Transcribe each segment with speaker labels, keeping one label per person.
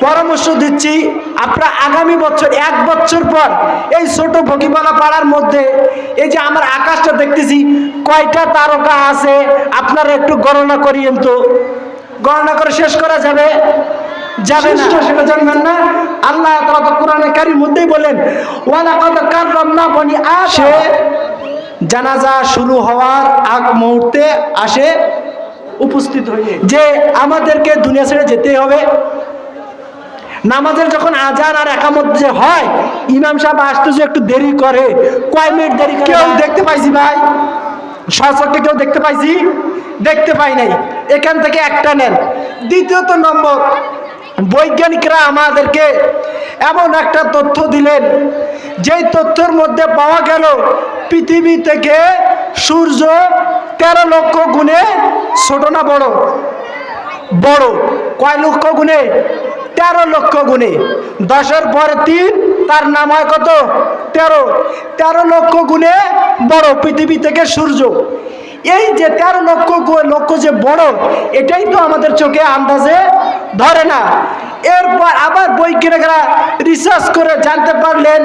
Speaker 1: পরামর্শ দিচ্ছি আপনারা আগামী বছর এক বছর পর এই ছোট ভগিমালা পাড়ার মধ্যে এই যে আমার আকাশটা দেখতেছি কয়টা তারকা আছে আপনারা একটু গণনা করিয়েন তো। গণনা করে শেষ করা যাবে? যাবে না। সেটা জানবেন না। আল্লাহ তাআলা তো কোরআনে কারির মধ্যেই বলেন বনি আসে জানাজা শুরু হওয়ার আগ মুহূর্তে আসে উপস্থিত হয়ে। যে আমাদেরকে দুনিয়া ছেড়ে যেতে হবে। নামাজের যখন আজান আর একামত যে হয় ইমাম সাহেব আসতে যে একটু দেরি করে। কয় মিনিট দেরি করে? কেউ দেখতে পাইছি ভাই। সচক্ষে কেউ দেখতে পাইছি? দেখতে পাই নাই। এখান থেকে একটা নেন। দ্বিতীয়ত নম্বর বৈজ্ঞানিকরা আমাদেরকে এমন একটা তথ্য দিলেন যেই তথ্যের মধ্যে পাওয়া গেল পৃথিবী থেকে সূর্য তেরো লক্ষ গুণে ছোট না বড়? বড়। কয় লক্ষ গুণে? তেরো লক্ষ গুণে। দশের পর তিন, তার নাম হয় কত? তেরো। তেরো লক্ষ গুণে বড় পৃথিবী থেকে সূর্য। এই যে তেরো লক্ষ লক্ষ যে বড়, এটাই তো আমাদের চোখে আন্দাজে ধরে না। এরপর আবার বৈজ্ঞানিকরা রিসার্চ করে জানতে পারলেন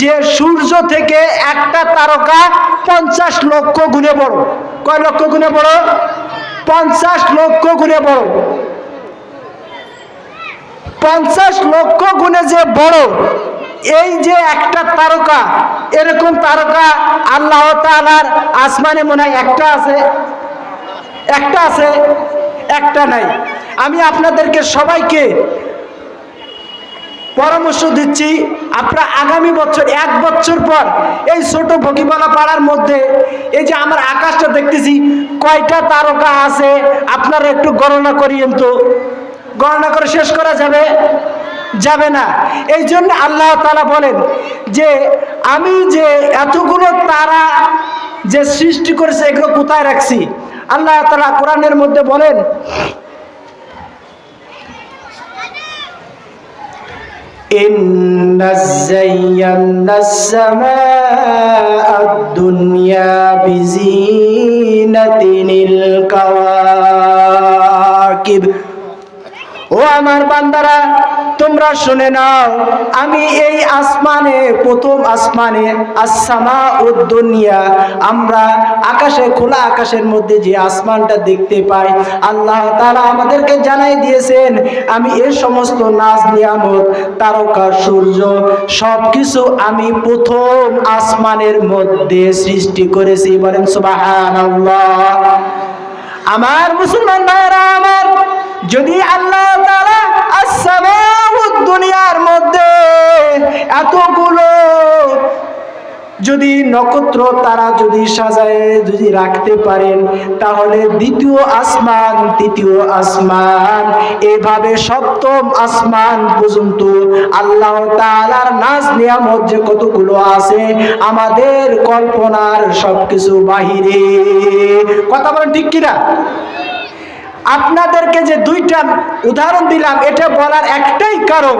Speaker 1: যে সূর্য থেকে একটা তারকা পঞ্চাশ লক্ষ গুণে বড়। কয় লক্ষ গুণে বড়? পঞ্চাশ লক্ষ গুণে বড়। পঞ্চাশ লক্ষ গুণে যে বড়, এই যে একটা তারকা, এরকম তারকা আল্লাহ তাআলার আসমানে মনে হয় একটা আছে? একটা আছে? একটা নাই। আমি আপনাদেরকে সবাইকে পরামর্শ দিচ্ছি, আপনারা আগামী বছর, এক বছর পর এই ছোট ভগিমালা পাড়ার মধ্যে, এই যে আমার আকাশটা দেখতেছি, কয়টা তারকা আছে? আপনারা একটু গণনা করিয়েন তো। গণনা করে শেষ করা যাবে যাবে না এই জন্য আল্লাহ তালা বলেন যে আমি যে এতগুলো তারা যে সৃষ্টি করেছে এগুলো কোথায় রাখছি আল্লাহ তালা কোরআনের মধ্যে বলেন إنا زينا السماء الدنيا بزينة الكواكب ও আমার বান্দারা, তোমরা শুনে নাও, আমি এই আসমানে, প্রথম আসমানে আসামা উদ্দুনিয়া আমরা আকাশে, খোলা আকাশের মধ্যে যে আসমানটা দেখতে পাই, আল্লাহ তারা আমাদেরকে জানাই দিয়েছেন, আমি এই সমস্ত নাচ নিয়ামত, তারকা, সূর্য সব কিছু আমি প্রথম আসমানের মধ্যে সৃষ্টি করেছি। বলেন সুবাহান আমার মুসলমান ভাইরা আমার যদি আল্লাহ দুনিয়ার মধ্যে এতগুলো যদি নক্ষত্র তারা যদি সাজায়, যদি রাখতে পারেন, তাহলে দ্বিতীয় আসমান, তৃতীয় আসমান, এভাবে সপ্তম আসমান পর্যন্ত আল্লাহ তাআলার নাজ নিয়ামত যে কতগুলো আছে, আমাদের কল্পনার সবকিছু বাহিরে। কথা বলেন ঠিক কিনা? আপনাদেরকে যে দুইটা উদাহরণ দিলাম, এটা বলার একটাই কারণ,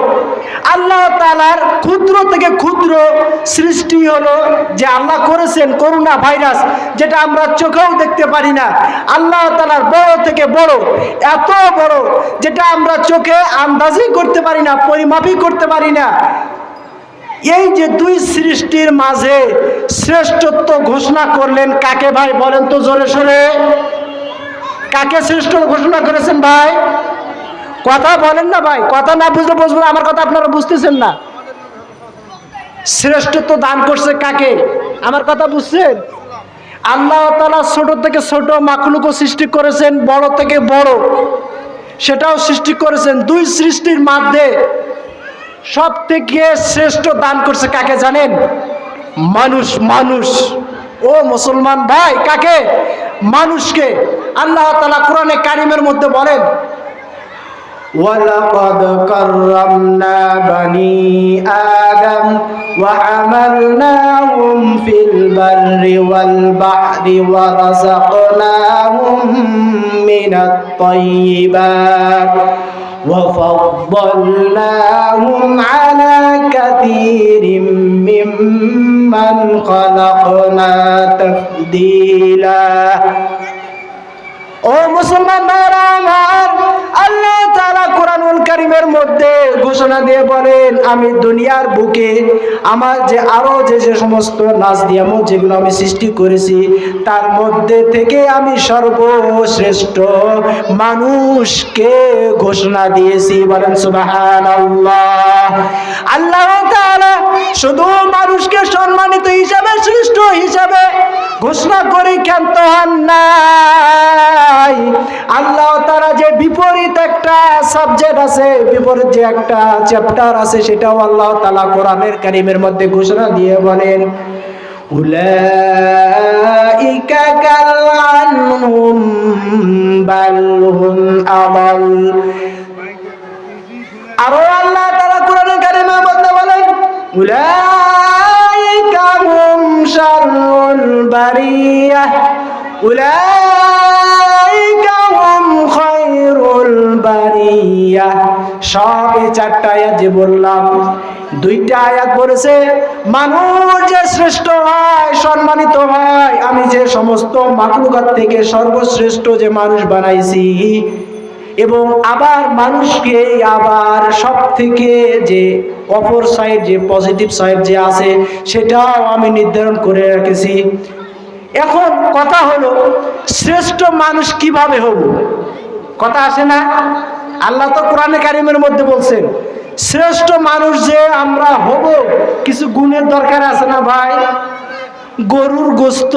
Speaker 1: আল্লাহ তালার ক্ষুদ্র থেকে ক্ষুদ্র সৃষ্টি হলো যে আল্লাহ করেছেন করোনা ভাইরাস, যেটা আমরা চোখেও দেখতে পারি না। আল্লাহ তালার বড় থেকে বড়, এত বড়, যেটা আমরা চোখে আন্দাজই করতে পারি না, পরিমাপই করতে পারি না। এই যে দুই সৃষ্টির মাঝে শ্রেষ্ঠত্ব ঘোষণা করলেন কাকে ভাই বলেন তো জোরে সোরে। কাকে শ্রেষ্ঠ ঘোষণা করেছেন ভাই? কথা বলেন না ভাই, কথা না বুঝলে বুঝবেন আমার কথা আপনারা বুঝতেছেন না। শ্রেষ্ঠত্ব দান করছে কাকে? আমার কথা বুঝছেন? আল্লাহ তালা ছোট থেকে ছোট মাকলুকও সৃষ্টি করেছেন, বড় থেকে বড়। সেটাও সৃষ্টি করেছেন দুই সৃষ্টির মধ্যে। সব থেকে শ্রেষ্ঠ দান করছে কাকে জানেন? মানুষ মানুষ। ও মুসলমান ভাই, কাকে? মানুষকে। আল্লাহ তালা কোরআনে কারিমের মধ্যে বলেন ولقد كرمنا بني آدم وحملناهم في البر والبحر ورزقناهم من الطيبات وفضلناهم على كثير ممن خلقنا تفضيلا ও মুসলমান ভাইরা আমার, আল্লাহ তাআলা কোরআনুল কারীমের মধ্যে ঘোষণা দিয়ে বলেন, আমি দুনিয়ার বুকে আমার যে আরও যে যে সমস্ত নাচ দিয়ামত যেগুলো আমি সৃষ্টি করেছি, তার মধ্যে থেকে আমি সর্বশ্রেষ্ঠ মানুষকে ঘোষণা দিয়েছি। বলেন সুবাহান আল্লাহ তাআলা শুধু মানুষকে সম্মানিত হিসাবে, শ্রেষ্ঠ হিসাবে ঘোষণা করে ক্ষান্ত হন নাই আল্লাহ তারা যে বিপরীত একটা সাবজেক্ট আছে বিপরীত যে একটা চ্যাপ্টার আছে সেটাও আল্লাহ তালা কোরআনের কারিমের মধ্যে ঘোষণা দিয়ে বলেন أولئك كالعنهم بل هم أضل আরো আল্লাহ তারা কোরআনের কারিমের মধ্যে বলেন উলাইকা হুম শাররুল বারিয়াহ উলাইকা হুম খায়রুল বারিয়াহ সব এই চারটা আয়াত যে বললাম। দুইটা আয়াত বলেছে, মানুষ যে শ্রেষ্ঠ হয়, সম্মানিত হয়, আমি যে সমস্ত মাকলুকাত থেকে সর্বশ্রেষ্ঠ যে মানুষ বানাইছি, এবং আবার মানুষকে আবার সব থেকে যে অপর সাইড যে পজিটিভ সাইড যে আছে, সেটাও আমি নির্ধারণ করে রেখেছি। এখন কথা হলো, শ্রেষ্ঠ মানুষ কীভাবে হব? কথা আসে না? আল্লাহ তো কোরআনে কারিমের মধ্যে বলছেন, শ্রেষ্ঠ মানুষ যে আমরা হব, কিছু গুণের দরকার আছে না ভাই? গরুর গোস্ত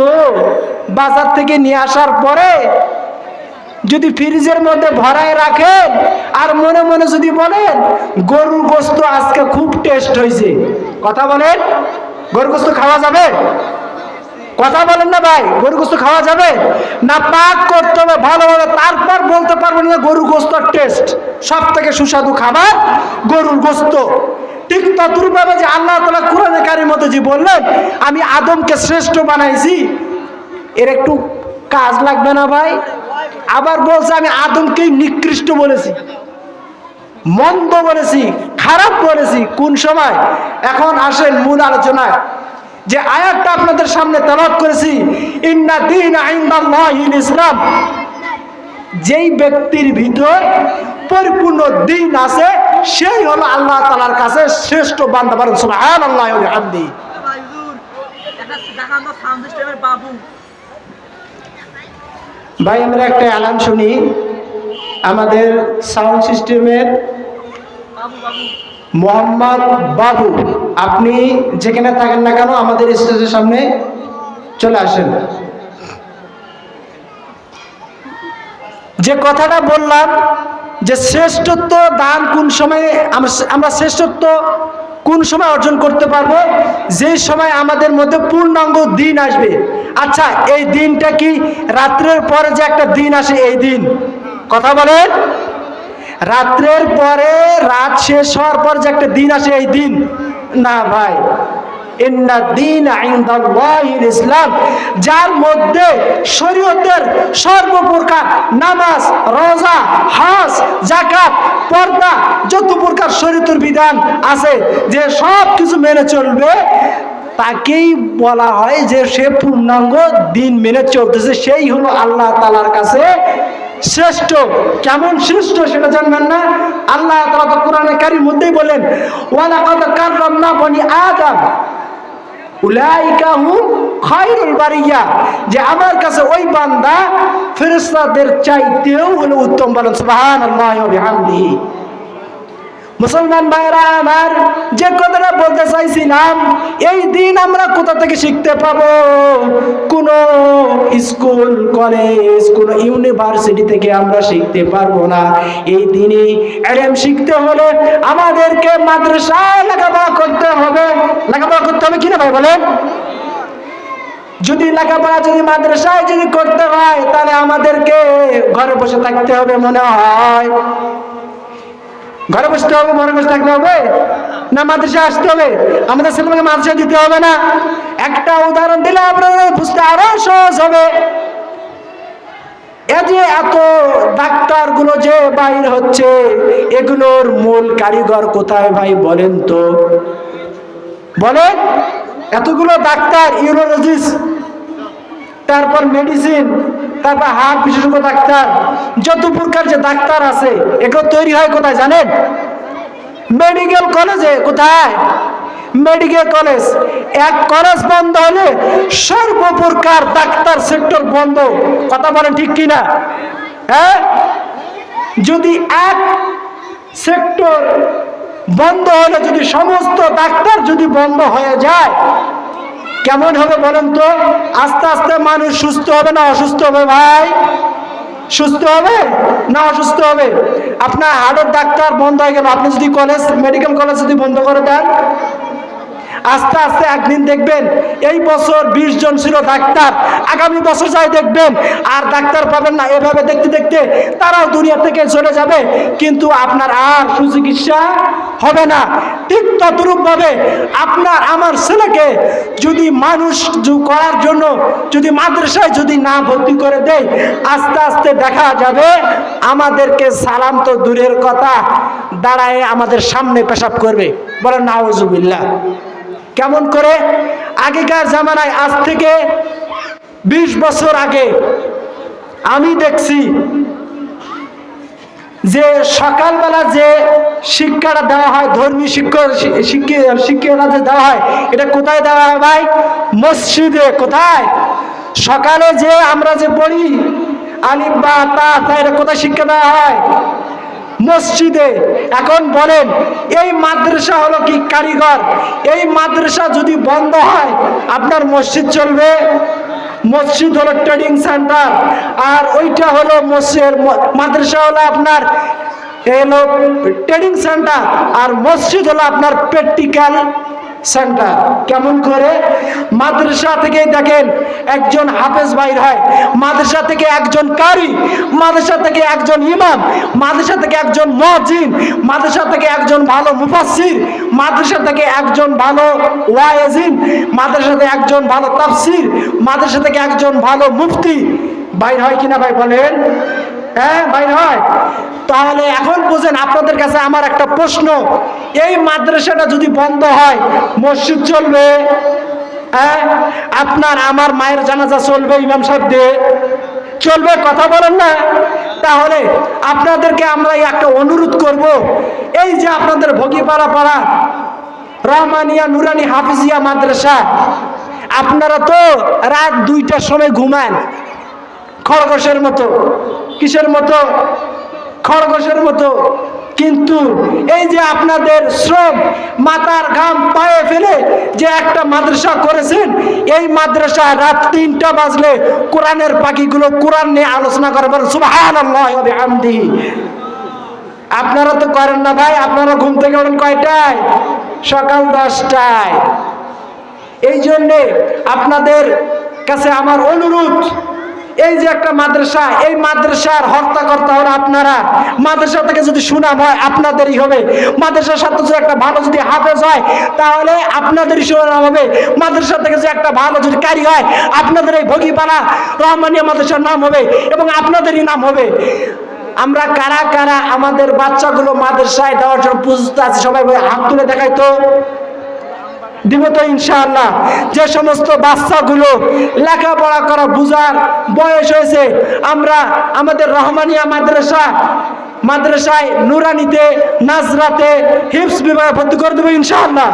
Speaker 1: বাজার থেকে নিয়ে আসার পরে যদি ফ্রিজের মধ্যে ভরায় রাখেন, আর মনে মনে যদি বলেন, গরুর গোস্ত আজকে খুব টেস্ট হয়েছে। কথা বলেন, গরুর গোস্ত খাওয়া যাবে? কথা বলেন না ভাই গরু গোস্ত খাওয়া যাবে? না, পাক করতে হবে ভালোভাবে তারপর বলতে পারবেন না, গরুর গোস্তর টেস্ট সব থেকে সুস্বাদু খাবার গরুর গোস্ত। ঠিক তদ্রুপভাবে যে আল্লাহ তালা কোরআনে কারির মধ্যে যে বললেন, আমি আদমকে শ্রেষ্ঠ বানাইছি। এর একটু কাজ লাগবে না ভাই? আবার বলছে, আমি আদমকেই নিকৃষ্ট বলেছি। মন্দ বলেছি, খারাপ বলেছি। কোন সময়? এখন আসেন মূল আলোচনায়। যে আয়াতটা আপনাদের সামনে তালাত করেছি ইন্না দিন ইসলাম যেই ব্যক্তির ভিতর পরিপূর্ণ দিন আছে সেই হলো আল্লাহ তালার কাছে শ্রেষ্ঠ
Speaker 2: সিস্টেমের বাবু
Speaker 1: ভাই আমরা একটা অ্যালার্ম শুনি। আমাদের সাউন্ড সিস্টেমের মোহাম্মদ বাবু। আপনি যেখানে থাকেন না কেন, আমাদের স্টেজের সামনে চলে আসেন। যে কথাটা বললাম যে শ্রেষ্ঠত্ব দান কোন সময়ে আমরা- শ্রেষ্ঠত্ব কোন সময় অর্জন করতে পারব? যে সময় আমাদের মধ্যে পূর্ণাঙ্গ দিন আসবে। আচ্ছা এই দিনটা কি রাত্রের পরে যে একটা দিন আসে, এই দিন? কথা বলেন। রাত্রের পরে রাত শেষ হওয়ার পর যে একটা দিন আসে, এই দিন? না ভাই। ইসলাম, যার মধ্যে শরীয়তের সর্বপ্রকার নামাজ, রোজা জাকাত পর্দা যত প্রকার শরীয়তের বিধান আছে, যে সব কিছু মেনে চলবে, তাকেই বলা হয় যে সে পূর্ণাঙ্গ দিন মেনে চলতেছে। সেই হলো আল্লাহ তালার কাছে শ্রেষ্ঠ। কেমন শ্রেষ্ঠ সেটা জানবেন না? আল্লাহ তালা তো কোরআনে কারির মধ্যেই বলেন ওয়ালাকাদ কাররামনা বনি আদম। উলাইকা হুম খায়রুল বারিয়া। যে আমার কাছে ওই বান্দা ফেরেশতাদের চাইতেও হলো উত্তম বলেন সুবহানাল্লাহি ওয়া বিহামদিহি। মুসলমান ভাইরা আমার যে কথাটা বলতে চাইছিলাম, এই দিন আমরা কোথা থেকে শিখতে পাব? কোন স্কুল, কলেজ, কোন ইউনিভার্সিটি থেকে আমরা শিখতে পারব না। এই দিনে এলএম শিখতে হলে আমাদেরকে মাদ্রাসায় লেখাপড়া করতে হবে। লেখাপড়া করতে হবে কিনা ভাই বলেন? যদি লেখাপড়া যদি মাদ্রাসায় যদি করতে হয়, তাহলে আমাদেরকে ঘরে বসে থাকতে হবে মনে হয়। ঘরে বসতে হবে, ঘরে বসে থাকতে হবে। না মাদ্রাসা আসতে হবে। আমাদের ছেলেমেয়েকে মাদ্রাসা দিতে হবে না। একটা উদাহরণ দিলে আপনাদের বুঝতে আরও সহজ হবে। এ যে এত ডাক্তারগুলো যে বাইর হচ্ছে, এগুলোর মূল কারিগর কোথায় ভাই বলেন তো? বলেন, এতগুলো ডাক্তার, ইউরোলজিস্ট, তারপর মেডিসিন তারপর হার্ট বিশেষজ্ঞ ডাক্তার, যত প্রকার যে ডাক্তার আছে, এগুলো তৈরি হয় কোথায় জানেন? মেডিকেল কলেজে কোথায়? মেডিকেল কলেজ এক কলেজ বন্ধ হলে সর্বপ্রকার ডাক্তার সেক্টর বন্ধ। কথা বলেন ঠিক কিনা? হ্যাঁ? যদি এক সেক্টর বন্ধ হলে, যদি সমস্ত ডাক্তার যদি বন্ধ হয়ে যায় কেমন হবে বলেন তো? আস্তে আস্তে মানুষ সুস্থ হবে না অসুস্থ হবে ভাই? সুস্থ হবে না অসুস্থ হবে? আপনার হার্টের ডাক্তার বন্ধ হয়ে গেল। আপনি যদি কলেজ মেডিকেল কলেজ যদি বন্ধ করে দেন আস্তে আস্তে একদিন দেখবেন এই বছর বিশ জন ছিল ডাক্তার। আগামী বছর যাই দেখবেন, আর ডাক্তার পাবেন না। এভাবে দেখতে দেখতে তারাও দুনিয়া থেকে চলে যাবে। কিন্তু আপনার আর সুচিকিৎসা হবে না। ঠিক তদ্রূপভাবে আপনার আমার ছেলেকে যদি মানুষ করার জন্য যদি মাদ্রাসায় যদি না ভর্তি করে দেয়, আস্তে আস্তে দেখা যাবে আমাদেরকে সালাম তো দূরের কথা, দাঁড়ায় আমাদের সামনে পেশাব করবে। বলেন নাওজুবিল্লাহ কেমন করে? আগেকার জামানায় আজ থেকে বিশ বছর আগে আমি দেখছি যে সকালবেলা যে শিক্ষাটা দেওয়া হয়, ধর্মীয় শিক্ষা শিক্ষা, শিক্ষাটা যে দেওয়া হয়, এটা কোথায় দেওয়া হয় ভাই? মসজিদে, কোথায়? সকালে যে আমরা যে পড়ি, আলিফ বা তা এটা কোথায় শিক্ষা দেওয়া হয়? মসজিদে। এখন বলেন, এই মাদ্রাসা হলো কি কারিগর? এই মাদ্রাসা যদি বন্ধ হয়, আপনার মসজিদ চলবে? মসজিদ হলো ট্রেডিং সেন্টার, আর ওইটা হলো মসজিদ মাদ্রাসা হলো আপনার হলো ট্রেডিং সেন্টার, আর মসজিদ হলো আপনার প্র্যাকটিক্যাল সেন্টার। কেমন করে? মাদ্রাসা থেকে দেখেন একজন হাফেজ বাইর হয়। মাদ্রাসা থেকে একজন কারি। মাদ্রাসা থেকে একজন ইমাম। মাদ্রাসা থেকে একজন মজিন মাদ্রাসা থেকে একজন ভালো মুফাসসির। মাদ্রাসা থেকে একজন ভালো ওয়াইজিন মাদ্রাসা থেকে একজন ভালো তাফসির। মাদ্রাসা থেকে একজন ভালো মুফতি। বাইর হয় কিনা ভাই বলেন? হ্যাঁ বাইর হয়। তাহলে এখন বুঝেন আপনাদের কাছে আমার একটা প্রশ্ন। এই মাদ্রাসাটা যদি বন্ধ হয়, মসজিদ চলবে? হ্যাঁ আপনার আমার মায়ের জানাজা চলবে ইমাম সাহেব দিয়ে চলবে, কথা বলেন না। তাহলে আপনাদেরকে আমরা একটা অনুরোধ করব। এই যে আপনাদের ভগিপাড়া পাড়া, রহমানিয়া নুরানি হাফিজিয়া মাদ্রাসা, আপনারা তো রাত দুইটার সময় ঘুমান। খরগোশের মতো, কিসের মতো? খরগোশের মতো। কিন্তু এই যে আপনাদের শ্রম মাথার ঘাম পায়ে ফেলে যে একটা মাদ্রাসা করেছেন, এই মাদ্রাসা রাত তিনটা বাজলে কোরআনের পাখিগুলো কোরআন নিয়ে আলোচনা সুবাহান আমদি আপনারা তো করেন না ভাই, আপনারা ঘুম থেকে ওঠেন কয়টায়? সকাল দশটায়। এই জন্যে আপনাদের কাছে আমার অনুরোধ এই যে একটা মাদ্রাসা, এই মাদ্রাসার হর্তাকর্তা হলো আপনারা। মাদ্রাসা থেকে যদি সুনাম হয়, আপনাদেরই হবে। মাদ্রাসার সাথে যদি একটা ভালো যদি হাফেজ হয়, তাহলে আপনাদেরই সুনাম হবে। মাদ্রাসা থেকে যে একটা ভালো যদি কারি হয়, আপনাদের এই ভগিপাড়া রহমানিয়া মাদ্রাসার নাম হবে এবং আপনাদেরই নাম হবে। আমরা কারা কারা আমাদের বাচ্চাগুলো মাদ্রাসায় দেওয়ার জন্য প্রস্তুত আছে, সবাই হাত তুলে দেখাই তো। দিব তো ইনশাআল্লাহ যে সমস্ত বাচ্চাগুলো লেখাপড়া করা বুঝার বয়স হয়েছে, আমরা আমাদের রহমানিয়া মাদ্রাসা, মাদ্রাসায় নুরানিতে, নাজরাতে হিপস বিভাগে ভর্তি করে দেবো ইনশাআল্লাহ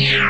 Speaker 3: Yeah.